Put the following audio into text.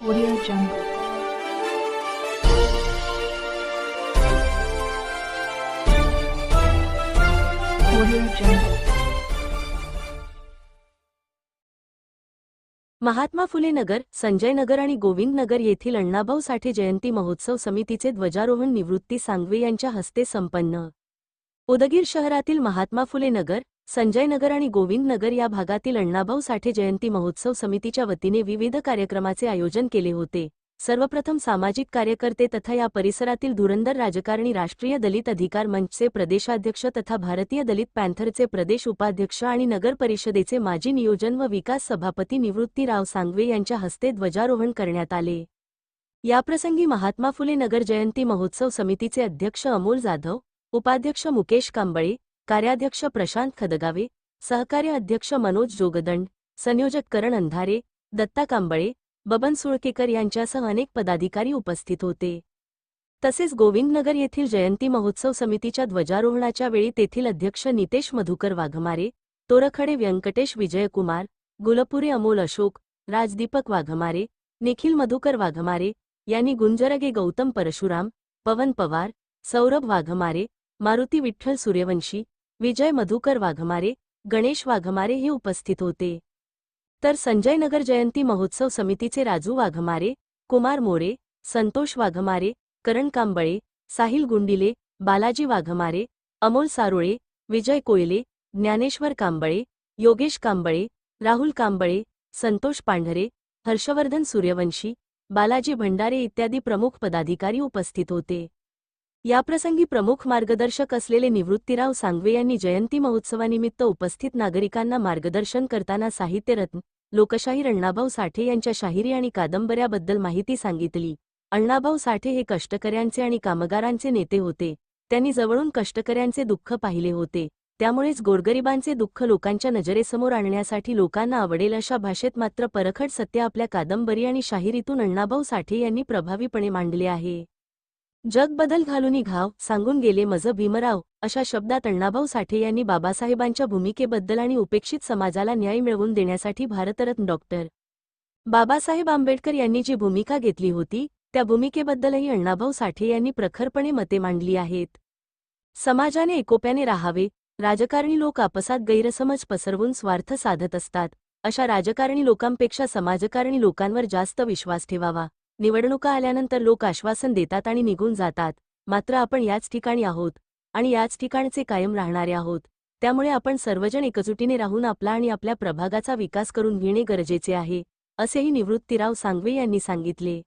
Audio Jungle. Mahatma Phule Nagar Sanjay Nagar आणि गोविंद नगर येथील अण्णाभाऊ साठे जयंती महोत्सव समितीचे ध्वजारोहण निवृत्ती सांगवे यांच्या हस्ते संपन्न उदगीर शहरातील महात्मा फुले नगर संजय नगर आणि गोविंद नगर या भागातील अण्णाभाऊ साठे जयंती महोत्सव समितीच्या वतीने विविध कार्यक्रमाचे आयोजन केले होते. सर्वप्रथम सामाजिक कार्यकर्ते तथा या परिसरातील धुरंधर राजकारणी राष्ट्रीय दलित अधिकार मंचचे प्रदेशाध्यक्ष तथा भारतीय दलित पॅन्थरचे प्रदेश उपाध्यक्ष आणि नगर परिषदेचे माजी नियोजन व विकास सभापती निवृत्तीराव सांगवे यांच्या हस्ते ध्वजारोहण करण्यात आले. याप्रसंगी महात्मा फुले नगर जयंती महोत्सव समितीचे अध्यक्ष अमोल जाधव उपाध्यक्ष मुकेश कांबळे कार्याध्यक्ष प्रशांत खदगावे सहकार्य अध्यक्ष मनोज जोगदंड संयोजक करण अंधारे दत्ता कांबळे बबन सुळकेकर यांच्यासह अनेक पदाधिकारी उपस्थित होते. तसेच गोविंदनगर येथील जयंती महोत्सव समितीच्या ध्वजारोहणाच्या वेळी तेथील अध्यक्ष नितेश मधुकर वाघमारे तोरखडे व्यंकटेश विजयकुमार गुलपुरे अमोल अशोक राजदीपक वाघमारे निखिल मधुकर वाघमारे यांनी गुंजरगे गौतम परशुराम पवन पवार सौरभ वाघमारे मारुती विठ्ठल सूर्यवंशी विजय मधुकर वाघमारे गणेश वाघमारे हे उपस्थित होते. तर संजय नगर जयंती महोत्सव समितीचे राजू वाघमारे कुमार मोरे संतोष वाघमारे करण कांबळे साहिल गुंडिले बालाजी वाघमारे अमोल सारोळे विजय कोयले ज्ञानेश्वर कांबळे योगेश कांबळे राहुल कांबळे संतोष पांढरे हर्षवर्धन सूर्यवंशी बालाजी भंडारे इत्यादी प्रमुख पदाधिकारी उपस्थित होते. याप्रसंगी प्रमुख मार्गदर्शक असलेले निवृत्तीराव सांगवे यांनी जयंती महोत्सवानिमित्त उपस्थित नागरिकांना मार्गदर्शन करताना साहित्यरत्न लोकशाहीर अण्णाभाऊ साठे यांच्या शाहिरी आणि कादंबऱ्याबद्दल माहिती सांगितली. अण्णाभाऊ साठे हे कष्टकऱ्यांचे आणि कामगारांचे नेते होते. त्यांनी जवळून कष्टकऱ्यांचे दुःख पाहिले होते. त्यामुळेच गोरगरिबांचे दुःख लोकांच्या नजरेसमोर आणण्यासाठी लोकांना आवडेल अशा भाषेत मात्र परखड सत्य आपल्या कादंबरी आणि शाहिरीतून अण्णाभाऊ साठे यांनी प्रभावीपणे मांडले आहे. जग बदल घालून घाव सांगून गेले मज भीमराव अशा शब्दात अण्णाभाऊ साठे यांनी बाबासाहेबांच्या भूमिकेबद्दल आणि उपेक्षित समाजाला न्याय मिळवून देण्यासाठी भारतरत्न डॉक्टर बाबासाहेब आंबेडकर यांनी जी भूमिका घेतली होती त्या भूमिकेबद्दलही अण्णाभाऊ साठे यांनी प्रखरपणे मते मांडली आहेत. समाजाने एकोप्याने राहावे राजकारणी लोक आपसात गैरसमज पसरवून स्वार्थ साधत असतात अशा राजकारणी लोकांपेक्षा समाजकारणी लोकांवर जास्त विश्वास ठेवावा. निवडणुका आल्यानंतर लोक आश्वासन देतात आणि निघून जातात. मात्र आपण याच ठिकाणी आहोत आणि याच ठिकाणचे कायम राहणारे आहोत. त्यामुळे आपण सर्वजण एकजुटीने राहून आपला आणि आपल्या प्रभागाचा विकास करून घेणे गरजेचे आहे असेही निवृत्तीराव सांगवे यांनी सांगितले.